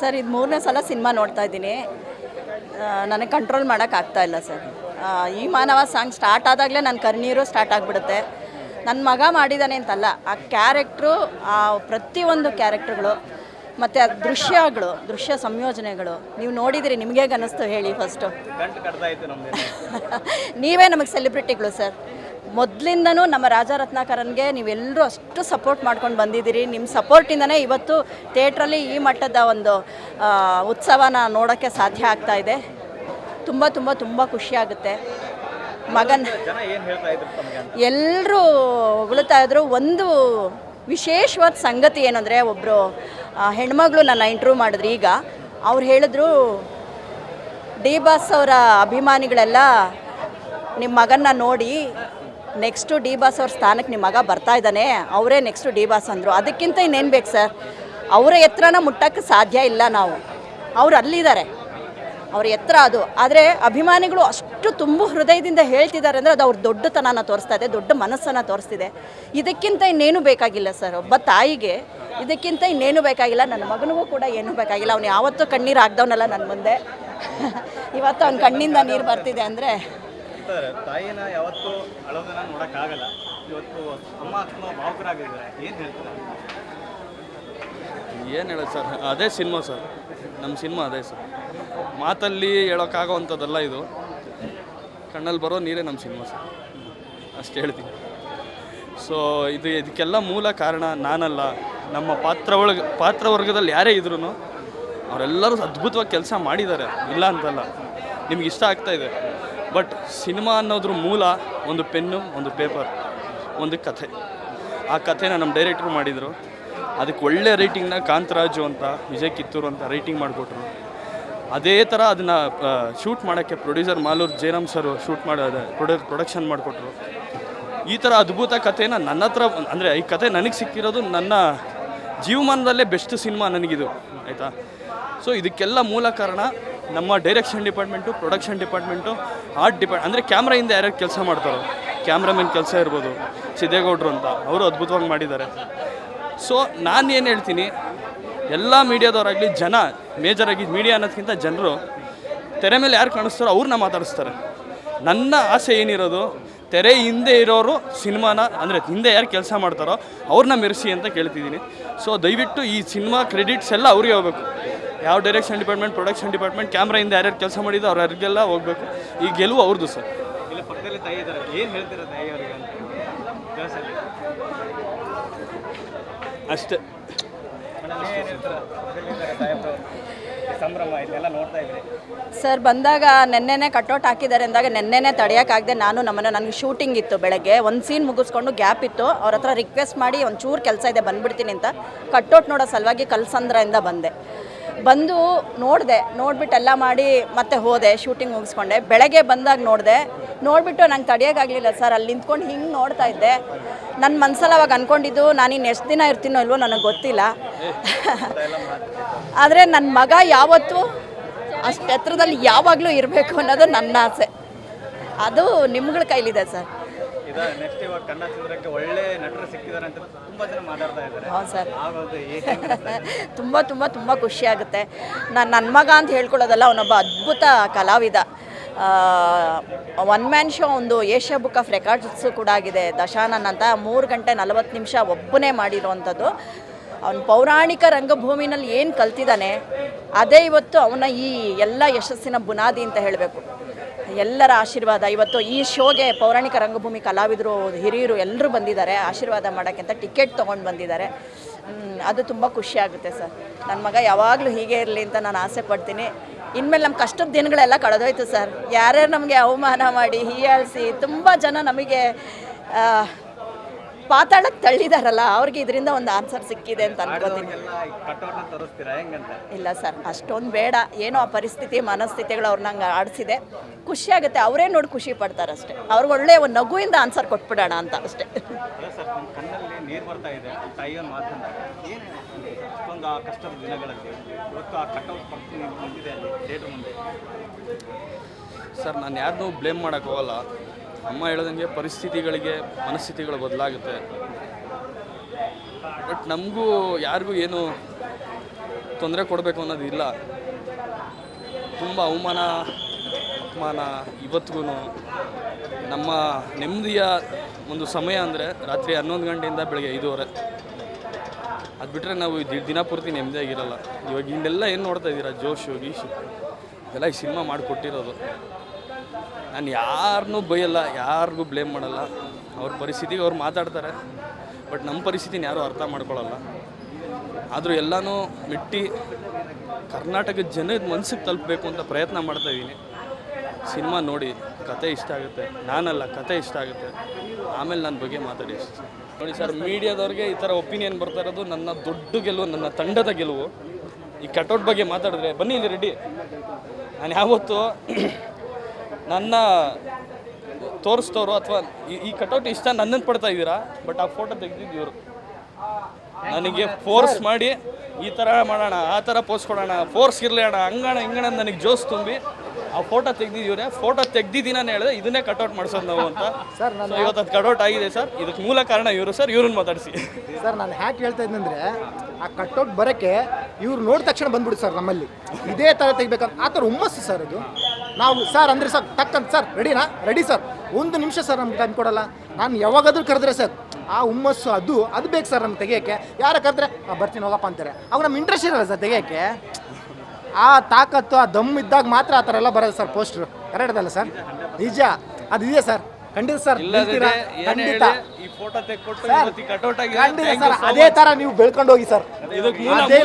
Sir ಇದು ಮೂರನೇ ಸಲ ಸಿನಿಮಾ ನೋಡ್ತಾ ಇದ್ದೀನಿ. ನನಗೆ ಕಂಟ್ರೋಲ್ ಮಾಡೋಕ್ಕಾಗ್ತಾ ಇಲ್ಲ ಸರ್. ಈ ಮಾನವ ಸಾಂಗ್ ಸ್ಟಾರ್ಟ್ ಆದಾಗಲೇ ನನ್ನ ಕಣ್ಣೀರು ಸ್ಟಾರ್ಟ್ ಆಗಿಬಿಡುತ್ತೆ. ನನ್ನ ಮಗ ಮಾಡಿದ್ದಾನೆ ಅಂತಲ್ಲ ಆ ಕ್ಯಾರೆಕ್ಟ್ರು ಆ ಪ್ರತಿಯೊಂದು ಕ್ಯಾರೆಕ್ಟ್ರುಗಳು ಮತ್ತು ಆ ದೃಶ್ಯಗಳು ದೃಶ್ಯ ಸಂಯೋಜನೆಗಳು ನೀವು ನೋಡಿದಿರಿ ನಿಮಗೆ ಅನ್ನಿಸ್ತು ಹೇಳಿ ಫಸ್ಟು ನೀವೇ ನಮಗೆ ಸೆಲೆಬ್ರಿಟಿಗಳು ಸರ್. ಮೊದಲಿಂದನೂ ನಮ್ಮ ರಾಜ ರತ್ನಾಕರನ್ಗೆ ನೀವೆಲ್ಲರೂ ಅಷ್ಟು ಸಪೋರ್ಟ್ ಮಾಡ್ಕೊಂಡು ಬಂದಿದ್ದೀರಿ. ನಿಮ್ಮ ಸಪೋರ್ಟಿಂದನೇ ಇವತ್ತು ಥಿಯೇಟ್ರಲ್ಲಿ ಈ ಮಟ್ಟದ ಒಂದು ಉತ್ಸವನ ನೋಡೋಕ್ಕೆ ಸಾಧ್ಯ ಆಗ್ತಾ ಇದೆ. ತುಂಬ ತುಂಬ ತುಂಬ ಖುಷಿಯಾಗುತ್ತೆ ಮಗನ್ ಎಲ್ಲರೂ ಹೊಗಳುತ್ತಾ ಇದ್ರು ಒಂದು ವಿಶೇಷವಾದ ಸಂಗತಿ ಏನಂದರೆ ಒಬ್ಬರು ಹೆಣ್ಮಗಳು ನನ್ನ ಇಂಟರ್ವ್ಯೂ ಮಾಡಿದ್ರು ಈಗ. ಅವ್ರು ಹೇಳಿದ್ರು ಡಿ ಬಾಸ್ ಅವರ ಅಭಿಮಾನಿಗಳೆಲ್ಲ ನಿಮ್ಮ ಮಗನ್ನ ನೋಡಿ ನೆಕ್ಸ್ಟು ಡಿ ಬಾಸ್ ಅವ್ರ ಸ್ಥಾನಕ್ಕೆ ನಿಮ್ಮ ಮಗ ಬರ್ತಾ ಇದ್ದಾನೆ, ಅವರೇ ನೆಕ್ಸ್ಟು ಡಿ ಬಾಸ್ ಅಂದರು. ಅದಕ್ಕಿಂತ ಇನ್ನೇನು ಬೇಕು ಸರ್? ಅವರ ಎತ್ತರನ ಮುಟ್ಟಕ್ಕೆ ಸಾಧ್ಯ ಇಲ್ಲ ನಾವು. ಅವ್ರು ಅಲ್ಲಿದ್ದಾರೆ. ಅವ್ರ ಎತ್ತರ ಅದು. ಆದರೆ ಅಭಿಮಾನಿಗಳು ಅಷ್ಟು ತುಂಬ ಹೃದಯದಿಂದ ಹೇಳ್ತಿದ್ದಾರೆ ಅಂದರೆ ಅದು ಅವ್ರ ದೊಡ್ಡತನನ ತೋರಿಸ್ತಾ ಇದೆ, ದೊಡ್ಡ ಮನಸ್ಸನ್ನು ತೋರಿಸ್ತಿದೆ. ಇದಕ್ಕಿಂತ ಇನ್ನೇನು ಬೇಕಾಗಿಲ್ಲ ಸರ್? ಒಬ್ಬ ತಾಯಿಗೆ ಇದಕ್ಕಿಂತ ಇನ್ನೇನು ಬೇಕಾಗಿಲ್ಲ, ನನ್ನ ಮಗನಿಗೂ ಕೂಡ ಏನೂ ಬೇಕಾಗಿಲ್ಲ. ಅವ್ನು ಯಾವತ್ತೂ ಕಣ್ಣೀರು ಹಾಕ್ದವನಲ್ಲ ನನ್ನ ಮುಂದೆ. ಇವತ್ತು ಅವ್ನ ಕಣ್ಣಿಂದ ನೀರು ಬರ್ತಿದೆ ಅಂದರೆ ಅಂತಾರೆ ತಾಯಿನ ಯಾವತ್ತೂ ಅಳೋದನ್ನ ನೋಡೋಕ್ಕಾಗಲ್ಲ. ಇವತ್ತು ಅಮ್ಮ ಅಕ್ಕ ಭಾವುಕರಾಗಿದ್ದಾರೆ. ಏನು ಹೇಳ್ತಾರೆ? ಏನು ಹೇಳೋದು ಸರ್? ಅದೇ ಸಿನಿಮಾ ಸರ್. ನಮ್ಮ ಸಿನಿಮಾ ಅದೇ ಸರ್. ಮಾತಲ್ಲಿ ಹೇಳೋಕ್ಕಾಗೋವಂಥದ್ದಲ್ಲ ಇದು. ಕಣ್ಣಲ್ಲಿ ಬರೋ ನೀರೇ ನಮ್ಮ ಸಿನಿಮಾ ಸರ್. ಅಷ್ಟು ಹೇಳ್ತೀನಿ. ಸೊ ಇದು ಇದಕ್ಕೆಲ್ಲ ಮೂಲ ಕಾರಣ ನಾನಲ್ಲ. ನಮ್ಮ ಪಾತ್ರ ಒಳಗೆ ಪಾತ್ರವರ್ಗದಲ್ಲಿ ಯಾರೇ ಇದ್ರೂ ಅವರೆಲ್ಲರೂ ಅದ್ಭುತವಾಗಿ ಕೆಲಸ ಮಾಡಿದ್ದಾರೆ. ಇಲ್ಲ ಅಂತಲ್ಲ. ನಿಮ್ಗೆ ಇಷ್ಟ ಆಗ್ತಾ ಇದೆ. ಬಟ್ ಸಿನಿಮಾ ಅನ್ನೋದ್ರ ಮೂಲ ಒಂದು ಪೆನ್ನು, ಒಂದು ಪೇಪರ್, ಒಂದು ಕಥೆ. ಆ ಕಥೆನ ನಮ್ಮ ಡೈರೆಕ್ಟ್ರು ಮಾಡಿದರು. ಅದಕ್ಕೆ ಒಳ್ಳೆ ರೈಟಿಂಗ್ನ ಕಾಂತರಾಜು ಅಂತ, ವಿಜಯ್ ಕಿತ್ತೂರು ಅಂತ ರೈಟಿಂಗ್ ಮಾಡಿಕೊಟ್ರು. ಅದೇ ಥರ ಅದನ್ನು ಶೂಟ್ ಮಾಡೋಕ್ಕೆ producer Malur Jayaram sir shoot ಮಾಡೋದು ಪ್ರೊಡ, ಪ್ರೊಡಕ್ಷನ್ ಮಾಡಿಕೊಟ್ರು. ಈ ಥರ ಅದ್ಭುತ ಕಥೆನ ನನ್ನ ಹತ್ರ, ಅಂದರೆ ಈ ಕಥೆ ನನಗೆ ಸಿಕ್ಕಿರೋದು ನನ್ನ ಜೀವಮಾನದಲ್ಲೇ ಬೆಸ್ಟ್ ಸಿನಿಮಾ ನನಗಿದು, ಆಯಿತಾ? ಸೊ ಇದಕ್ಕೆಲ್ಲ ಮೂಲ ಕಾರಣ ನಮ್ಮ direction department production department art depart ಅಂದರೆ ಕ್ಯಾಮ್ರಾಯಿಂದ ಯಾರ್ಯಾರು ಕೆಲಸ ಮಾಡ್ತಾರೋ ಕ್ಯಾಮ್ರಾಮನ್ ಕೆಲಸ ಇರ್ಬೋದು, ಸಿದ್ದೇಗೌಡರು ಅಂತ, ಅವರು ಅದ್ಭುತವಾಗಿ ಮಾಡಿದ್ದಾರೆ. ಸೊ ನಾನು ಏನು ಹೇಳ್ತೀನಿ, ಎಲ್ಲ ಮೀಡಿಯಾದವರಾಗಲಿ ಜನ ಮೇಜರಾಗಿ ಮೀಡಿಯಾ ಅನ್ನೋದಕ್ಕಿಂತ ಜನರು, ತೆರೆ ಮೇಲೆ ಯಾರು ಕಾಣಿಸ್ತಾರೋ ಅವ್ರನ್ನ ಮಾತಾಡಿಸ್ತಾರೆ. ನನ್ನ ಆಸೆ ಏನಿರೋದು, ತೆರೆ ಹಿಂದೆ ಇರೋರು ಸಿನಿಮಾನ, ಅಂದರೆ ಹಿಂದೆ ಯಾರು ಕೆಲಸ ಮಾಡ್ತಾರೋ ಅವ್ರನ್ನ ಮೆರೆಸಿ ಅಂತ ಕೇಳ್ತಿದ್ದೀನಿ. ಸೊ ದಯವಿಟ್ಟು ಈ ಸಿನಿಮಾ ಕ್ರೆಡಿಟ್ಸ್ ಎಲ್ಲ ಅವ್ರಿಗೆ ಹೋಗ್ಬೇಕು. ಯಾವ ಡೈರೆಕ್ಷನ್ ಡಿಪಾರ್ಟ್ಮೆಂಟ್ ಪ್ರೊಡಕ್ಷನ್ ಡಿಪಾರ್ಟ್ಮೆಂಟ್ ಕ್ಯಾಮ್ರಾಯಿಂದ ಯಾರ್ಯಾರು ಕೆಲಸ ಮಾಡಿದ್ದು ಅವ್ರಿಗೆಲ್ಲ ಹೋಗ್ಬೇಕು. ಈ ಗೆಲುವು ಅವ್ರದ್ದು ಸರ್. ಇಲ್ಲ ಪಕ್ಕದಲ್ಲಿ ತಾಯಿ ಇದ್ದಾರೆ. ಏನು ಹೇಳ್ತೀರಾ ತಾಯಿ ಅವರಿಗೆ ಅಂತ? ಕ್ಲಾಸಲ್ಲಿ ಅಷ್ಟೇ. ಸರ್ ಬಂದಾಗ ನೆನ್ನೆನೇ ಕಟ್ಔಟ್ ಹಾಕಿದ್ದಾರೆ ಅಂದಾಗ ನೆನ್ನೆನೇ ತಡೆಯೋಕ್ಕಾಗದೆ ನಾನು ನಮ್ಮನ್ನು ನನಗೆ ಶೂಟಿಂಗ್ ಇತ್ತು ಬೆಳಗ್ಗೆ. ಒಂದು ಸೀನ್ ಮುಗಿಸ್ಕೊಂಡು ಗ್ಯಾಪ್ ಇತ್ತು. ಅವ್ರ ಹತ್ರ ರಿಕ್ವೆಸ್ಟ್ ಮಾಡಿ ಒಂದು ಚೂರು ಕೆಲಸ ಇದೆ ಬಂದ್ಬಿಡ್ತೀನಿ ಅಂತ. ಕಟ್ಔಟ್ ನೋಡೋ ಸಲುವಾಗಿ ಕಲ್ಸಂದ್ರಿಂದ ಬಂದೆ. ಬಂದು ನೋಡಿದೆ, ನೋಡ್ಬಿಟ್ಟು ಎಲ್ಲ ಮಾಡಿ ಮತ್ತೆ ಹೋದೆ ಶೂಟಿಂಗ್ ಮುಗಿಸ್ಕೊಂಡೆ. ಬೆಳಗ್ಗೆ ಬಂದಾಗ ನೋಡಿದೆ, ನೋಡಿಬಿಟ್ಟು ನಂಗೆ ತಡೆಯೋಕ್ಕಾಗಲಿಲ್ಲ ಸರ್, ಅಲ್ಲಿ ನಿಂತ್ಕೊಂಡು ಹಿಂಗೆ ನೋಡ್ತಾ ಇದ್ದೆ. ನನ್ನ ಮನ್ಸಲ್ಲಿ ಅವಾಗ ಅಂದ್ಕೊಂಡಿದ್ದು ನಾನು ಇನ್ನು ಎಷ್ಟು ದಿನ ಇರ್ತೀನೋ ಇಲ್ವೋ ನನಗೆ ಗೊತ್ತಿಲ್ಲ. ಆದರೆ ನನ್ನ ಮಗ ಯಾವತ್ತೂ ಅಷ್ಟು ಎತ್ತರದಲ್ಲಿ ಯಾವಾಗಲೂ ಇರಬೇಕು ಅನ್ನೋದು ನನ್ನ ಆಸೆ. ಅದು ನಿಮ್ಗಳ ಕೈಲಿದೆ ಸರ್. ಇದ ನೆಕ್ಸ್ಟ್ ಇವಾಗ ಕನ್ನಡ ಚಿತ್ರಕ್ಕೆ ಒಳ್ಳೆ ನಟರು ಸಿಕ್ಕಿದ್ದಾರೆ ಅಂತ ತುಂಬಾ ಜನ ಮಾತಾಡ್ತಾ ಇದ್ದಾರೆ. ಹೌದು ಸರ್. ಆಗೋದು ತುಂಬ ತುಂಬ ತುಂಬ ಖುಷಿ ಆಗುತ್ತೆ. ನಾನು ನನ್ನ ಮಗ ಅಂತ ಹೇಳ್ಕೊಳ್ಳೋದಲ್ಲ ಅವನೊಬ್ಬ ಅದ್ಭುತ ಕಲಾವಿದ. ಒನ್ ಮ್ಯಾನ್ ಶೋ ಒಂದು ಏಷ್ಯಾ ಬುಕ್ ಆಫ್ ರೆಕಾರ್ಡ್ಸು ಕೂಡ ಆಗಿದೆ. ದಶಾನನ್ ಅಂತ ಮೂರು ಗಂಟೆ ನಲವತ್ತು ನಿಮಿಷ ಒಬ್ಬನೇ ಮಾಡಿರೋವಂಥದ್ದು ಅವನ ಪೌರಾಣಿಕ ರಂಗಭೂಮಿನಲ್ಲಿ ಏನು ಕಲ್ತಿದ್ದಾನೆ ಅದೇ ಇವತ್ತು ಅವನ ಈ ಎಲ್ಲ ಯಶಸ್ಸಿನ ಬುನಾದಿ ಅಂತ ಹೇಳಬೇಕು. ಎಲ್ಲರ ಆಶೀರ್ವಾದ. ಇವತ್ತು ಈ ಶೋಗೆ ಪೌರಾಣಿಕ ರಂಗಭೂಮಿ ಕಲಾವಿದರು, ಹಿರಿಯರು ಎಲ್ಲರೂ ಬಂದಿದ್ದಾರೆ ಆಶೀರ್ವಾದ ಮಾಡೋಕ್ಕೆ ಅಂತ ಟಿಕೆಟ್ ತೊಗೊಂಡು ಬಂದಿದ್ದಾರೆ. ಅದು ತುಂಬ ಖುಷಿ ಆಗುತ್ತೆ ಸರ್. ನನ್ನ ಮಗ ಯಾವಾಗಲೂ ಹೀಗೆ ಇರಲಿ ಅಂತ ನಾನು ಆಸೆ ಪಡ್ತೀನಿ. ಇನ್ಮೇಲೆ ನಮ್ಮ ಕಷ್ಟದ ದಿನಗಳೆಲ್ಲ ಕಳೆದೋಯ್ತು ಸರ್. ಯಾರ್ಯಾರು ನಮಗೆ ಅವಮಾನ ಮಾಡಿ ಹೀಯಾಳಿಸಿ ತುಂಬ ಜನ ನಮಗೆ ಪಾತಾಳಕ್ಕೆ ತಳ್ಳಿದಾರಲ್ಲ ಅವ್ರಿಗೆ ಇದರಿಂದ ಒಂದು ಆನ್ಸರ್ ಸಿಕ್ಕಿದೆ ಅಂತ ಅನ್ಕೋತೀನಿ. ಇಲ್ಲ ಸರ್ ಅಷ್ಟೊಂದು ಬೇಡ. ಏನೋ ಆ ಪರಿಸ್ಥಿತಿ ಮನಸ್ಥಿತಿಗಳು ಅವ್ರನ್ನ ಹಂಗೆ ಆಡಿಸಿದೆ. ಖುಷಿ ಆಗುತ್ತೆ. ಅವರೇ ನೋಡಿ ಖುಷಿ ಪಡ್ತಾರೆ ಅಷ್ಟೇ. ಅವ್ರಿಗೆ ಒಳ್ಳೆ ಒಂದು ನಗುವಿಂದ ಆನ್ಸರ್ ಕೊಟ್ಬಿಡೋಣ ಅಂತ ಅಷ್ಟೇ. ಸರ್ ನಮ್ಮ ಕಣ್ಣಲ್ಲಿ ನೀರು ಬರ್ತಾ ಇದೆ. ತಾಯಿಯ ಮಾತನ್ನ ಏನು ಅಷ್ಟೊಂದು ಕಷ್ಟದ ದಿನಗಳಲ್ಲಿ ಇವತ್ತು ಆ ಕಟ್ಟೌಟ್ ಪಕ್ಕ ಅಲ್ಲಿ ಥಿಯೇಟ್ರ್ ಮುಂದೆ. ಸರ್ ನಾನು ಯಾರನ್ನೂ ಬ್ಲೇಮ್ ಮಾಡೋಕ್ಕೆ ಹೋಗಲ್ಲ. ಅಮ್ಮ ಹೇಳ್ದಂಗೆ ಪರಿಸ್ಥಿತಿಗಳಿಗೆ, ಮನಸ್ಥಿತಿಗಳು ಬದಲಾಗುತ್ತೆ. ಬಟ್ ನಮಗೂ ಯಾರಿಗೂ ಏನು ತೊಂದರೆ ಕೊಡಬೇಕು ಅನ್ನೋದು ಇಲ್ಲ. ತುಂಬ ಅವಮಾನ, ಅಪಮಾನ ಇವತ್ತಿಗೂ ನಮ್ಮ ನೆಮ್ಮದಿಯ ಒಂದು ಸಮಯ ಅಂದರೆ ರಾತ್ರಿ ಹನ್ನೊಂದು ಗಂಟೆಯಿಂದ ಬೆಳಗ್ಗೆ ಐದುವರೆ. ಅದು ಬಿಟ್ಟರೆ ನಾವು ದಿನ ಪೂರ್ತಿ ನೆಮ್ಮದಿಯಾಗಿರಲ್ಲ. ಇವಾಗ ಇಲ್ಲೆಲ್ಲ ಏನು ನೋಡ್ತಾ ಇದ್ದೀರಾ ಜೋಶ್ ಗೀಶು ಎಲ್ಲ ಈ ಸಿನಿಮಾ ಮಾಡಿಕೊಟ್ಟಿರೋದು. ನಾನು ಯಾರನ್ನೂ ಬೈಯಲ್ಲ, ಯಾರಿಗೂ ಬ್ಲೇಮ್ ಮಾಡಲ್ಲ. ಅವ್ರ ಪರಿಸ್ಥಿತಿಗೆ ಅವ್ರು ಮಾತಾಡ್ತಾರೆ. ಬಟ್ ನಮ್ಮ ಪರಿಸ್ಥಿತಿನ ಯಾರೂ ಅರ್ಥ ಮಾಡ್ಕೊಳ್ಳಲ್ಲ ಆದರೂ ಎಲ್ಲನೂ ಮೆಟ್ಟಿ ಕರ್ನಾಟಕದ ಜನದ ಮನಸ್ಸಿಗೆ ತಲುಪಬೇಕು ಅಂತ ಪ್ರಯತ್ನ ಮಾಡ್ತಾ ಇದ್ದೀನಿ. ಸಿನಿಮಾ ನೋಡಿ, ಕತೆ ಇಷ್ಟ ಆಗುತ್ತೆ. ನಾನಲ್ಲ, ಕತೆ ಇಷ್ಟ ಆಗುತ್ತೆ. ಆಮೇಲೆ ನನ್ನ ಬಗ್ಗೆ ಮಾತಾಡಿ. ನೋಡಿ ಸರ್, ಮೀಡಿಯಾದವ್ರಿಗೆ ಈ ಥರ ಒಪಿನಿಯನ್ ಬರ್ತಾ ಇರೋದು ನನ್ನ ದೊಡ್ಡ ಗೆಲುವು, ನನ್ನ ತಂಡದ ಗೆಲುವು. ಈ ಕಟೌಟ್ ಬಗ್ಗೆ ಮಾತಾಡಿದ್ರೆ, ಬನ್ನಿ ಇಲ್ಲಿ ರೆಡ್ಡಿ ನಾನು ಯಾವತ್ತೂ ನನ್ನ ತೋರಿಸ್ತವ್ರು ಅಥವಾ ಈ ಕಟೌಟ್ ಇಷ್ಟ ನನ್ನನ್ನು ಪಡ್ತಾ ಇದ್ದೀರಾ? ಬಟ್ ಆ ಫೋಟೋ ತೆಗೆದಿದ್ದು ಇವರು. ನನಗೆ ಫೋರ್ಸ್ ಮಾಡಿ ಈ ಥರ ಮಾಡೋಣ ಆ ಥರ ಪೋಸ್ ಕೊಡೋಣ ಫೋರ್ಸ್ ಇರಲಿ ಅಣ್ಣ ಹಂಗಣ ಹಿಂಗಣ ನನಗೆ ಜೋಸ್ ತುಂಬಿ ಆ ಫೋಟೋ ತೆಗೆದಿದ್ದೀವ್ರೆ ಫೋಟೋ ತೆಗ್ದಿದ್ದೀನ ಹೇಳಿದೆ ಇದನ್ನೇ ಕಟೌಟ್ ಮಾಡಿಸೋದು ನಾವು ಅಂತ. ಸರ್ ನಾನು ಇವತ್ತು ಅದು ಕಟೌಟ್ ಆಗಿದೆ ಸರ್ ಇದಕ್ಕೆ ಮೂಲ ಕಾರಣ ಇವರು ಸರ್ ಇವ್ರನ್ನ ಮಾತಾಡಿಸಿ. ಸರ್ ನಾನು ಹ್ಯಾಕ್ ಹೇಳ್ತಾ ಇದ್ದಂದ್ರೆ ಆ ಕಟೌಟ್ ಬರೋಕ್ಕೆ ಇವ್ರು ನೋಡಿದ ತಕ್ಷಣ ಬಂದ್ಬಿಡಿ ಸರ್ ನಮ್ಮಲ್ಲಿ. ಇದೇ ಥರ ತೆಗಿಬೇಕಂತ ಆ ಥರ ಹುಮ್ಮಸ್ಸು ಸರ್ ಅದು. ನಾವು ಸರ್ ಅಂದ್ರೆ ಸರ್ ಟಕ್ಕಂತ ಸರ್ ರೆಡಿನಾ ರೆಡಿ ಸರ್. ಒಂದು ನಿಮಿಷ ಸರ್ ನಮ್ಗೆ ಟೈಮ್ ಕೊಡಲ್ಲ. ನಾನು ಯಾವಾಗಾದ್ರೂ ಕರೆದ್ರೆ ಸರ್ ಆ ಹುಮ್ಮಸ್ಸು ಅದು ಅದು ಬೇಕು ಸರ್ ನಮ್ಗೆ ತೆಗಿಯೋಕ್ಕೆ. ಯಾರ ಕರೆದ್ರೆ "ಆ, ಬರ್ತೀನಿ ಹೋಗಪ್ಪ ಅಂತಾರೆ. ಅವಾಗ ನಮ್ಮ ಇಂಟ್ರೆಸ್ಟ್ ಇರಲ್ಲ ಸರ್ ತೆಗಿಯೋಕ್ಕೆ. ಆ ತಾಕತ್ತು ಆ ದಮ್ ಇದ್ದಾಗ ಮಾತ್ರ ಆ ಥರ ಎಲ್ಲ ಬರೋದು ಸರ್ ಪೋಸ್ಟ್ರು ಕರೆಕ್ಟದಲ್ಲ ಸರ್. ನಿಜ. ಅದು ಇದೆ ಸರ್. ಖಂಡಿತ ಸರ್? ಖಂಡಿತ. ಖಂಡಿತ ಸರ್. ಅದೇ ಥರ ತರ ನೀವು ಬೆಳ್ಕೊಂಡು ಹೋಗಿ ಸರ್. ಇದಕ್ಕೆ ಮೂಲ ಅದೇ